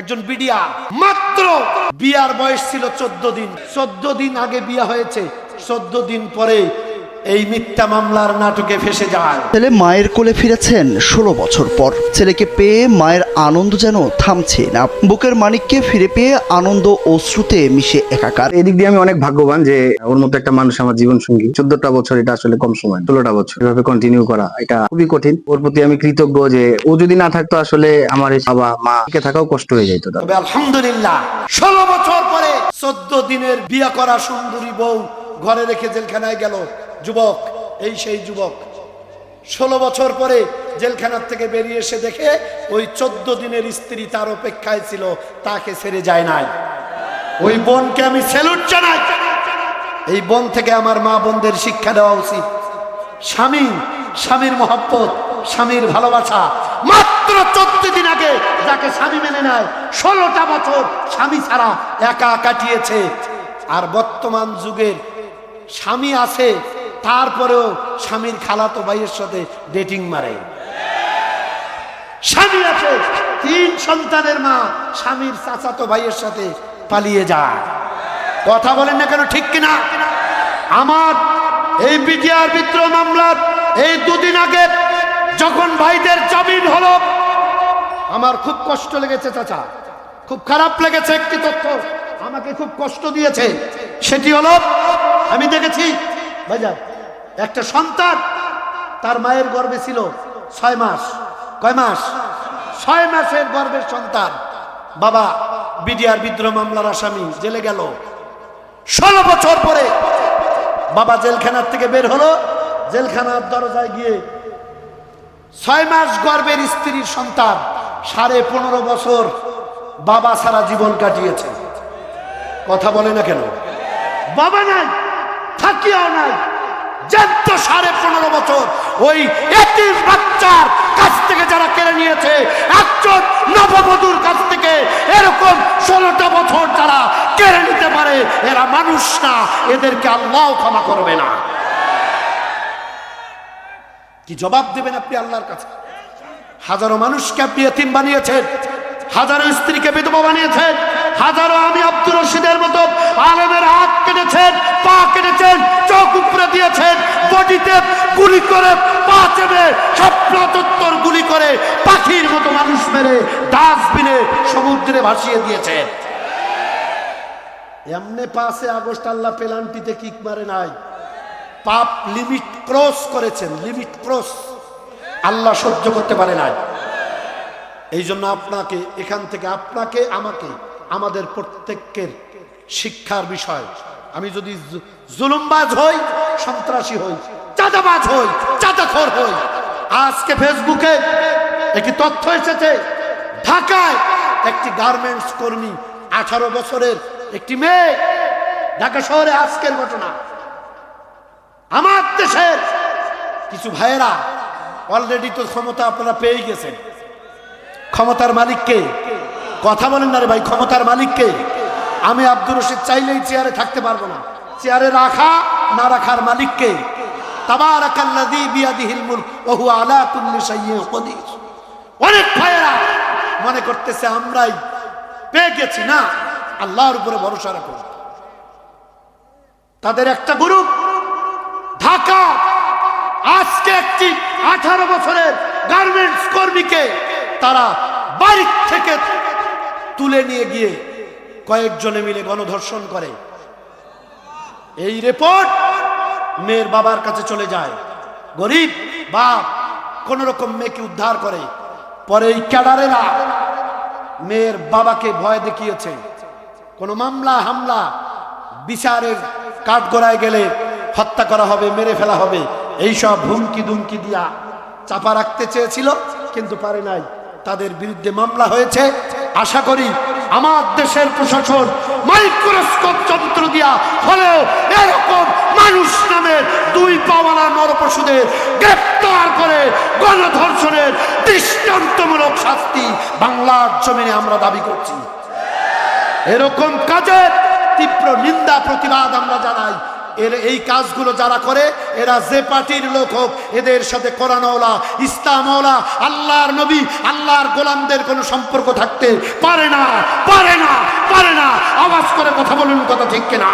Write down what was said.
একজন বিডিয়া মাত্র বিয়ার বয়স ছিল চোদ্দ দিন। চোদ্দ দিন আগে বিয়া হয়েছে, চোদ্দ দিন পরে এই মিথ্যা মামলার নাটকে ফেসে যায়। ছেলে মায়ের কোলে ফিরেছেন ষোলো বছর পর। ছেলেকে পেয়ে মায়ের আনন্দ যেন থামছে না। বুকের মানিককে ফিরে পেয়ে আনন্দ অশ্রুতে মিশে একাকার। এদিক দিয়ে আমি অনেক ভাগ্যবান যে ওর মতো একটা মানুষ আমার জীবন সঙ্গী চোদ্দটা বছর এটা আসলে কম সময় ষোলোটা বছর। এভাবে কন্টিনিউ করা এটা খুবই কঠিন। ওর প্রতি আমি কৃতজ্ঞ যে ও যদি না থাকতো আসলে আমার এই বাবা মা টিকে থাকাও কষ্ট হয়ে যেত তবে আলহামদুলিল্লাহ ষোলো বছর পরে চোদ্দ দিনের বিয়ে করা সুন্দরী বউ ঘরে রেখে জেলখানায় গেল। যুবক, এই সেই যুবক, ষোলো বছর পরে জেলখানার থেকে বেরিয়ে এসে দেখে ওই চোদ্দ দিনের স্ত্রী তার অপেক্ষায় ছিল, তাকে ছেড়ে যায় নাই। ওই বোনকে আমি সেলুট জানাই। এই বোন থেকে আমার মা বোনদের শিক্ষা দেওয়া উচিত। স্বামী, স্বামীর মহব্বত, স্বামীর ভালোবাসা, মাত্র চোদ্দ দিন আগে যাকে স্বামী মেনে নেয়, ষোলোটা বছর স্বামী ছাড়া একা কাটিয়েছে। আর বর্তমান যুগের স্বামী আছে তারপরেও স্বামীর খালাতো ভাইয়ের সাথে ডেটিং মারে। স্বামী আছে, তিন সন্তানের মা, স্বামীর চাচাতো ভাইয়ের সাথে পালিয়ে যায়। কথা বলেন না কেন, ঠিক কিনা? আমার এই বিটিআর বিদ্রোহ মামলার এই দুদিন আগে যখন ভাইদের জামিন হলো, আমার খুব কষ্ট লেগেছে চাচা। খুব খারাপ লেগেছে একটি তথ্য, আমাকে খুব কষ্ট দিয়েছে। সেটি হলো, আমি দেখেছি ভাইজান একটা সন্তান, তার মায়ের গর্ভে ছিল ছয় মাস। কয় মাস? ছয় মাসের গর্ভের সন্তান। বাবা, বিডিআর বিদ্রোহ মামলার আসামি, জেলে গেল। ষোলো বছর পরে বাবা জেলখানার থেকে বের হলো। জেলখানার দরজায় গিয়ে ছয় মাস গর্ভের স্ত্রীর সন্তান, সাড়ে পনেরো বছর বাবা সারা জীবন কাটিয়েছে। কথা বলে না কেন? বাবা নাই। থাকিয়াও নাই। জ্যান্ত সাড়ে পনেরো বছর। ওই বাচ্চার কাছ থেকে যারা কেড়ে নিয়েছে, একজন কাছ থেকে এরকম ষোলোটা বছর যারা কেড়ে নিতে পারে, এরা মানুষ না, এদেরকে আল্লাহ ক্ষমা করবে না। কি জবাব দেবেন আপনি আল্লাহর কাছে? হাজারো মানুষকে আপনি এতিম বানিয়েছেন, হাজারো স্ত্রীকে বিধবা বানিয়েছেন, হাজারো আমি আব্দুর রশিদের মতো আলেমের কেটেছেন চোখ উপরে দিয়েছেন, বডিতে গুলি করে পা চেপে গুলি করে পাখির মতো মানুষ মেরে ডাস্টবিনে সমুদ্রে ভাসিয়ে দিয়েছেন এমনি পাশে আগস্ট আল্লাহ পেলান্টিতে কিক মারে নাই। পাপ লিমিট ক্রস করেছেন, লিমিট ক্রস। আল্লাহ সহ্য করতে পারে নাই। এই জন্য আপনাকে, এখান থেকে আপনাকে, আমাকে, আমাদের প্রত্যেকের শিক্ষার বিষয়। আমি যদি জুলুমবাজ হই, সন্ত্রাসী হই, চাঁদাবাজ হই, চাঁদাখোর হই, আজকে ফেসবুকে একটি তথ্য এসেছে। ঢাকায় একটি গার্মেন্টস কর্মী, আঠারো বছরের একটি মেয়ে, ঢাকা শহরে আজকের ঘটনা। আমার দেশের কিছু ভাইয়েরা অলরেডি তো ক্ষমতা আপনারা পেয়ে গেছেন। ক্ষমতার মালিককে, কথা বলেন না রে ভাই, ক্ষমতার মালিককে। আমি আব্দুর রশিদ চাইলেই চেয়ারে থাকতে পারব না। চেয়ারে রাখা, না রাখার মালিককে অনেক মনে করতেছে, আমরাই পেয়ে গেছি না? আল্লাহর উপরে ভরসা রাখো। তাদের একটা গ্রুপ, ঢাকা, আজকে একটি আঠারো বছরের গার্মেন্টস কর্মীকে তারা বাড়ি থেকে তুলে নিয়ে গিয়ে কয়েকজনে মিলে গণধর্ষণ করে। এই রিপোর্ট মেয়ের বাবার কাছে চলে যায়। গরিব বাপ কোন রকম মেয়েকে উদ্ধার করে। পরে এই ক্যাডারেরা মেয়ের বাবাকে ভয় দেখিয়েছে। কোনো মামলা, হামলা, বিচারের কাঠগড়ায় গেলে হত্যা করা হবে, মেরে ফেলা হবে। এইসব হুমকি দুমকি দিয়া চাপা রাখতে চেয়েছিল, কিন্তু পারে নাই। তাদের বিরুদ্ধে মামলা হয়েছে। আশা করি আমার দেশের প্রশাসন মাইক্রোস্কোপ যন্ত্র দিয়া হলেও এরকম মানুষ নামের দুই পাওয়ালা নরপশুদের গ্রেপ্তার করে গণধর্ষণের দৃষ্টান্তমূলক শাস্তি বাংলার জমিনে আমরা দাবি করছি। এরকম কাজের তীব্র নিন্দা, প্রতিবাদ আমরা জানাই। এর এই কাজগুলো যারা করে, এরা যে পার্টির লোক হোক, এদের সাথে কোরআনওয়ালা ইসলামওয়ালা, আল্লাহর নবী, আল্লাহর গোলামদের কোনো সম্পর্ক থাকতে পারে না পারে না পারে না। আওয়াজ করে কথা বলুন কথা ঠিক কিনা?